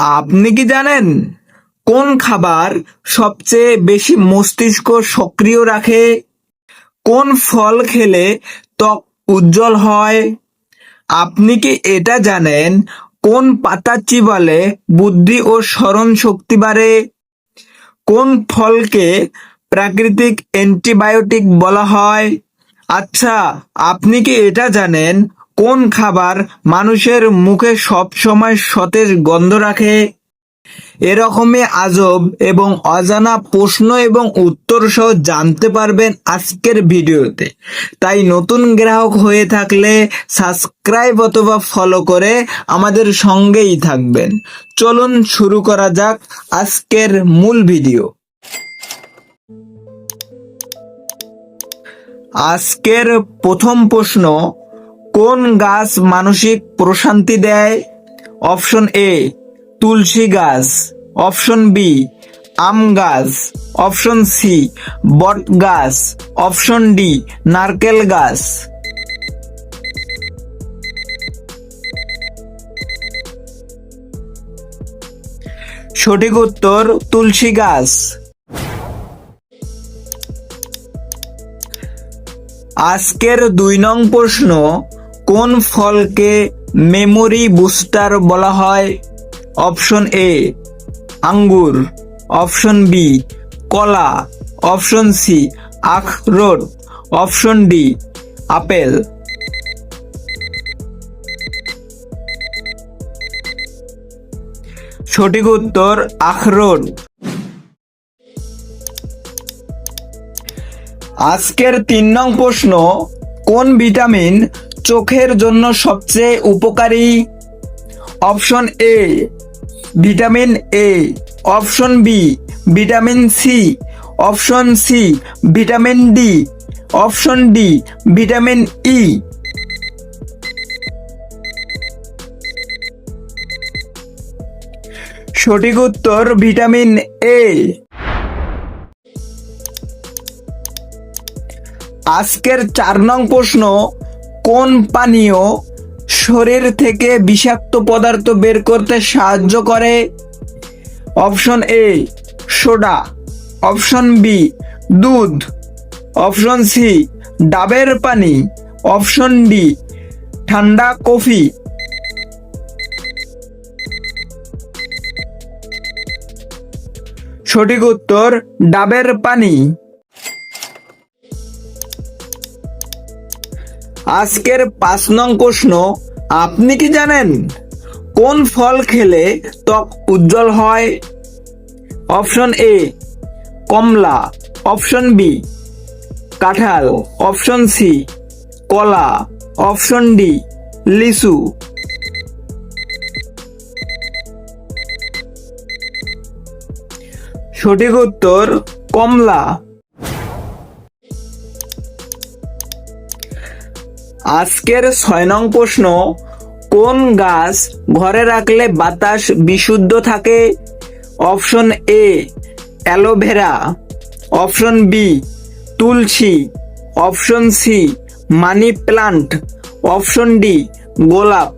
আপনি কি জানেন কোন খাবার সবচেয়ে বেশি মস্তিষ্ক সক্রিয় রাখে? কোন ফল খেলে ত্বক উজ্জ্বল হয়? আপনি কি এটা জানেন কোন পাতা চিবালে বুদ্ধি ও স্মরণ শক্তি বাড়ে? কোন ফলকে প্রাকৃতিক অ্যান্টিবায়োটিক বলা হয়? আচ্ছা আপনি কি এটা জানেন কোন খাবার মানুষের মুখে সব সময় সতেজ গন্ধ রাখে? এরকমই আজব এবং অজানা প্রশ্ন এবং উত্তর সহ জানতে পারবেন আজকের ভিডিওতে। তাই নতুন গ্রাহক হয়ে থাকলে সাবস্ক্রাইব অথবা ফলো করে আমাদের সঙ্গেই থাকবেন। চলুন শুরু করা যাক আজকের মূল ভিডিও। আজকের প্রথম প্রশ্ন কোন গাছ মানসিক প্রশান্তি দেয়? অপশন এ, তুলসী গাছ। অপশন বি, আম গাছ। অপশন সি, বট গাছ। অপশন ডি, নারকেল গাছ। সঠিক উত্তর, তুলসী গাছ। আজকের দুই নং প্রশ্ন কোন ফলকে মেমোরি বুস্টার বলা হয়? অপশন এ আঙ্গুর। অপশন বি কলা। অপশন সি আখরোট। Option D apple. সঠিক উত্তর, আখরোট। আজকের তিন নং প্রশ্ন, কোন ভিটামিন চোখের জন্য সবচেয়ে উপকারী? Option A vitamin A option B vitamin C option C vitamin D option D vitamin E সঠিক উত্তর ভিটামিন এ আজকের চার নং প্রশ্ন কোন পানীয় শরীর থেকে বিষাক্ত পদার্থ বের করতে সাহায্য করে? Option A, soda. Option B, দুধ। অপশন সি, ডাবের পানি। অপশন ডি, ঠান্ডা কফি। সঠিক উত্তর, ডাবের পানি। আজকের পাঁচ নং প্রশ্ন, আপনি কি জানেন কোন ফল খেলে ত্বক উজ্জ্বল হয়? অপশন এ, কমলা। অপশন বি, কাঁঠাল। অপশন সি, কলা। অপশন ডি, লিচু। সঠিক উত্তর, কমলা। আজকের ছয় নং প্রশ্ন, কোন গাছ ঘরে রাখলে বাতাস বিশুদ্ধ থাকে? Option A, aloe vera. Option B, Tulsi. Option C, money plant. Option D, গোলাপ।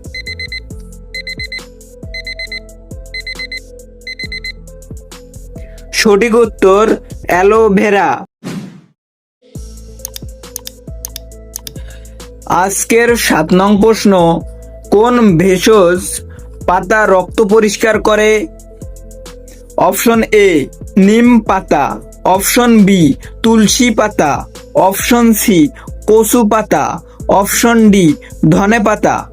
সঠিক উত্তর, অ্যালোভেরা। আজকের সাত নং প্রশ্ন, কোন ভেষজ পাতা রক্ত পরিষ্কার করে? অপশন এ, নিম পাতা। অপশন বি তুলসী পাতা। অপশন সি কচু পাতা। অপশন ডি ধনে পাতা।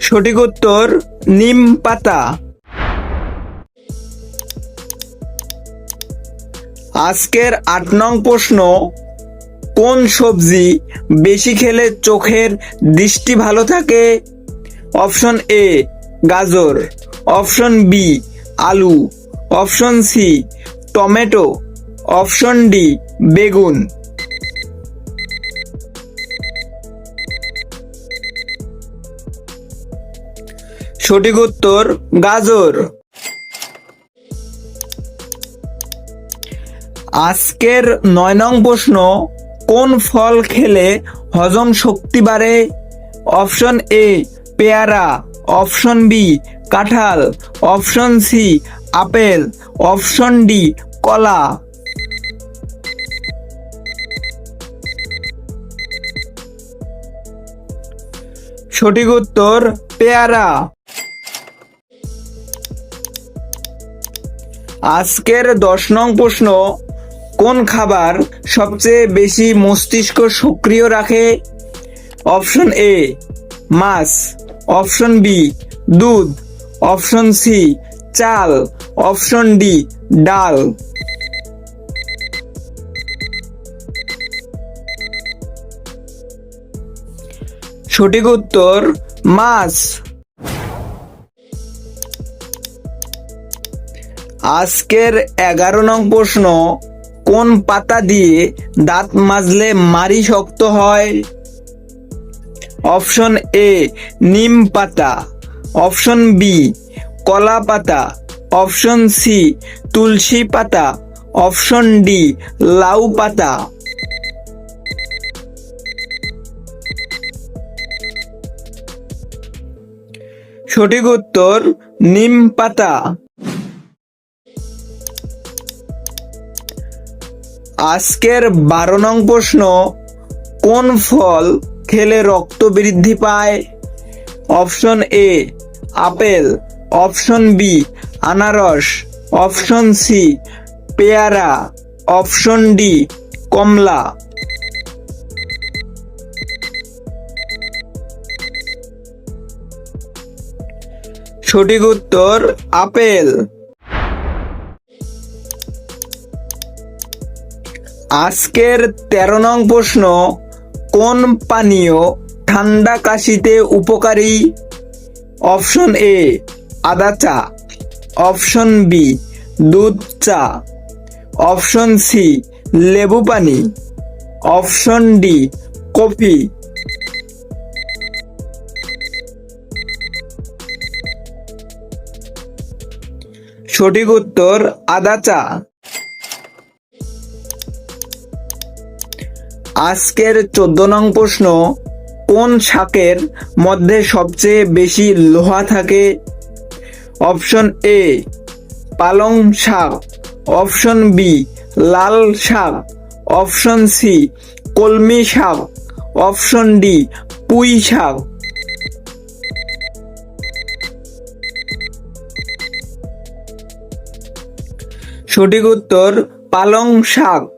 সঠিক উত্তর, নিম পাতা। আজকের আট নং প্রশ্ন, কোন সবজি বেশি খেলে চোখের দৃষ্টি ভালো থাকে? অপশন এ, গাজর। অপশন বি, আলু। Option C, tomato. Option D, বেগুন। সঠিক উত্তর, গাজর। আজকের নয় নং প্রশ্ন, কোন ফল খেলে হজম শক্তি বাড়ে? অপশন এ, পেয়ারা। অপশন বি, কাঁঠাল। Option C, apple. Option D, কলা। সঠিক উত্তর, পেয়ারা। আজকের দশ নং প্রশ্ন কোন খাবার সবচেয়ে বেশি মস্তিষ্ক সক্রিয় রাখে? অপশন এ, মাছ। অপশন বি, দুধ। অপশন সি, চাল। অপশন ডি, ডাল। সঠিক উত্তর, মাছ। আজকের এগারো নং প্রশ্ন কোন পাতা দিয়ে দাঁত মাজলে মারি শক্ত হয়? অপশন এ, নিম পাতা। অপশন বি, কলা পাতা। অপশন সি, তুলসী পাতা। অপশন ডি, লাউ পাতা। সঠিক উত্তর, নিম পাতা। আজকের বারো নং প্রশ্ন, কোন ফল খেলে রক্ত বৃদ্ধি পায়? Option A, apple. Option B, আনারস। অপশন সি, পেয়ারা। অপশন ডি, কমলা। সঠিক উত্তর, আপেল। আজকের তেরো নং প্রশ্ন, কোন পানীয় ঠান্ডা কাশিতে উপকারী? অপশন এ, আদা চা। অপশন বি, দুধ চা। অপশন সি, লেবু পানি। Option D, coffee. সঠিক উত্তর আদা চা। আজকের চোদ্দ নং প্রশ্ন, কোন শাকের মধ্যে সবচেয়ে বেশি লোহা থাকে? অপশন এ, পালং শাক। অপশন বি, লাল শাক। অপশন সি, কলমি শাক। অপশন ডি, পুঁই শাক। সঠিক উত্তর, পালং শাক।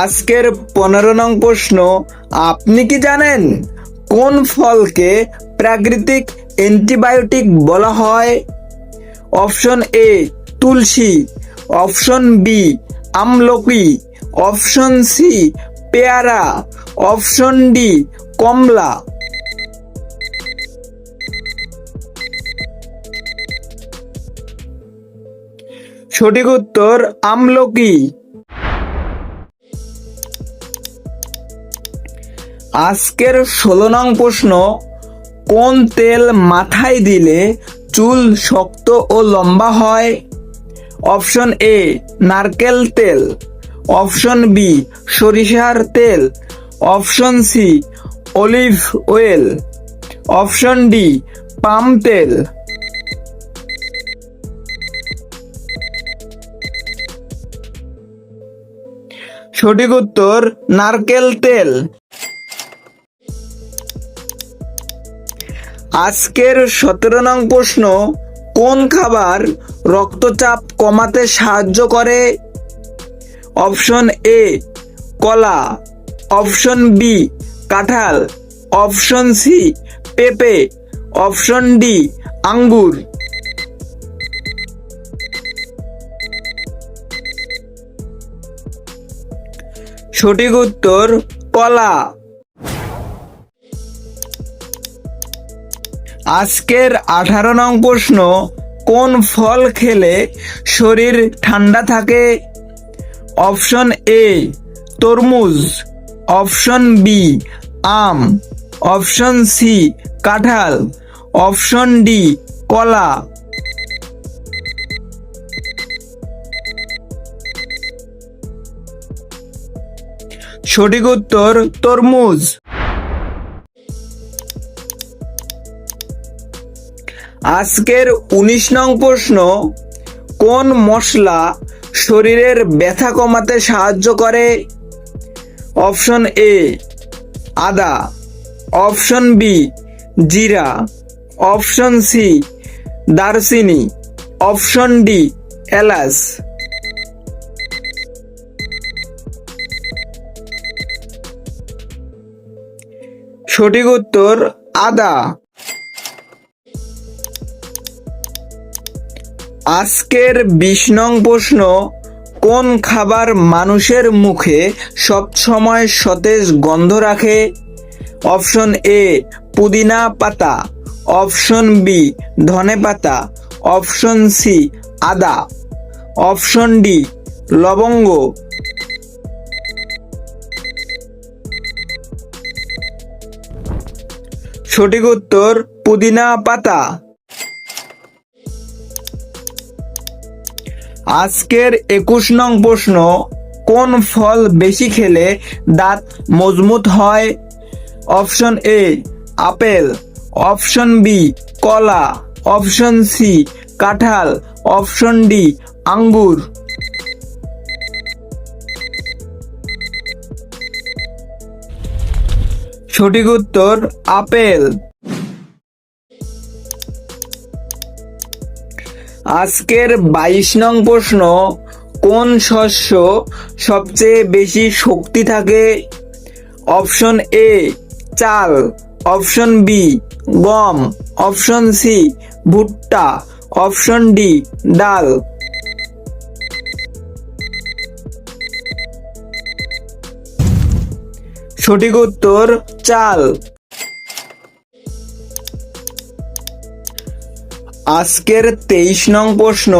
আজকের পনেরো নং প্রশ্ন, আপনি কি জানেন কোন ফলকে প্রাকৃতিক অ্যান্টিবায়োটিক বলা হয়? অপশন এ, তুলসী, অপশন বি, আমলকি, অপশন সি, পেয়ারা, অপশন ডি, কমলা। সঠিক উত্তর, আমলকি। আজকের ষোলো নং প্রশ্ন, কোন তেল মাথায় দিলে চুল শক্ত ও লম্বা হয়? অপশন এ, নারকেল তেল। অপশন বি, সরিষার তেল। Option C, olive oil. Option D, palm তেল। সঠিক উত্তর, নারকেল তেল। আজকের সতেরো নং প্রশ্ন, কোন খাবার রক্তচাপ কমাতে সাহায্য করে? অপশন এ, কলা। অপশন বি, কাঁঠাল। অপশন সি, পেঁপে। অপশন ডি, আঙ্গুর। সঠিক উত্তর, কলা। আজকের আঠারো নং প্রশ্ন, কোন ফল খেলে শরীর ঠান্ডা থাকে? অপশন এ, তরমুজ। অপশন বি, আম। অপশন সি, কাঁঠাল। অপশন ডি, কলা। সঠিক উত্তর, তরমুজ। আজকের উনিশ নং প্রশ্ন, কোন মশলা শরীরের ব্যথা কমাতে সাহায্য করে? অপশন এ, আদা। অপশন বি, জিরা। অপশন সি, দারচিনি। অপশন ডি, এলাচ। সঠিক উত্তর, আদা। আজকের বিশ নং প্রশ্ন, কোন খাবার মানুষের মুখে সবসময় সতেজ গন্ধ রাখে? অপশন এ, পুদিনা পাতা। অপশন বি, ধনে পাতা। অপশন সি, আদা। অপশন ডি, লবঙ্গ। সঠিক উত্তর, পুদিনা পাতা। আজকের একুশ নং প্রশ্ন, কোন ফল বেশি খেলে দাঁত মজবুত হয়? Option A, apple. Option B, কলা। অপশন সি, কাঁঠাল। অপশন ডি, আঙ্গুর। সঠিক উত্তর, আপেল। আজকের বাইশ নং প্রশ্ন, কোন শস্য সবচেয়ে বেশি শক্তি থাকে? অপশন এ, চাল। অপশন বি, গম। অপশন সি, ভুট্টা। অপশন ডি, ডাল। সঠিক উত্তর, চাল। আজকের তেইশ নং প্রশ্ন,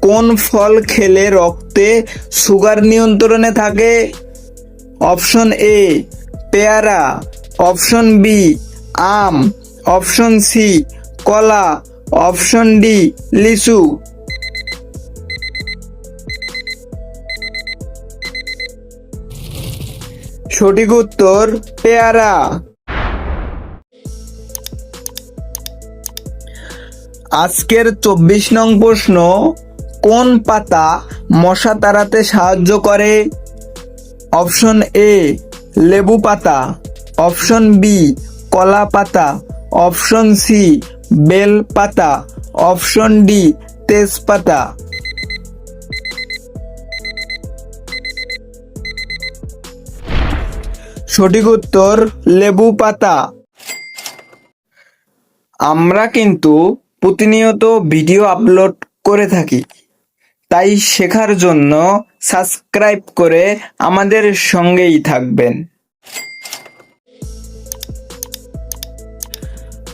কোন ফল খেলে রক্তে সুগার নিয়ন্ত্রণে থাকে? অপশন এ, পেয়ারা। অপশন বি, আম। অপশন সি, কলা। অপশন ডি, লিচু। সঠিক উত্তর, পেয়ারা। আজকের চব্বিশ নং প্রশ্ন, কোন পাতা মশা তাড়াতে সাহায্য করে? অপশন এ লেবু পাতা। অপশন বি কলা পাতা। অপশন সি বেল পাতা। অপশন ডি তেজপাতা। সঠিক উত্তর, লেবু পাতা। আমরা কিন্তু প্রতিনিয়ত ভিডিও আপলোড করে থাকি। তাই শেখার জন্য সাবস্ক্রাইব করে আমাদের সঙ্গেই থাকবেন।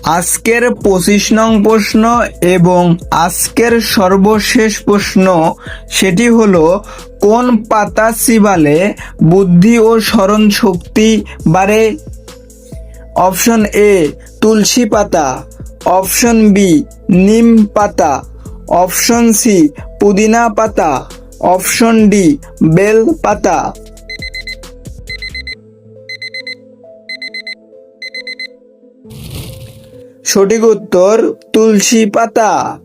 আজকের পঁচিশ নং প্রশ্ন এবং আজকের সর্বশেষ প্রশ্ন সেটি হলো, কোন পাতা চিবালে বুদ্ধি ও স্মরণ শক্তি বাড়ে? অপশন এ, তুলসী পাতা। অপশন বি, নিম পাতা। অপশন সি, পুদিনা পাতা। অপশন ডি, বেল পাতা। সঠিক উত্তর তুলসী পাতা।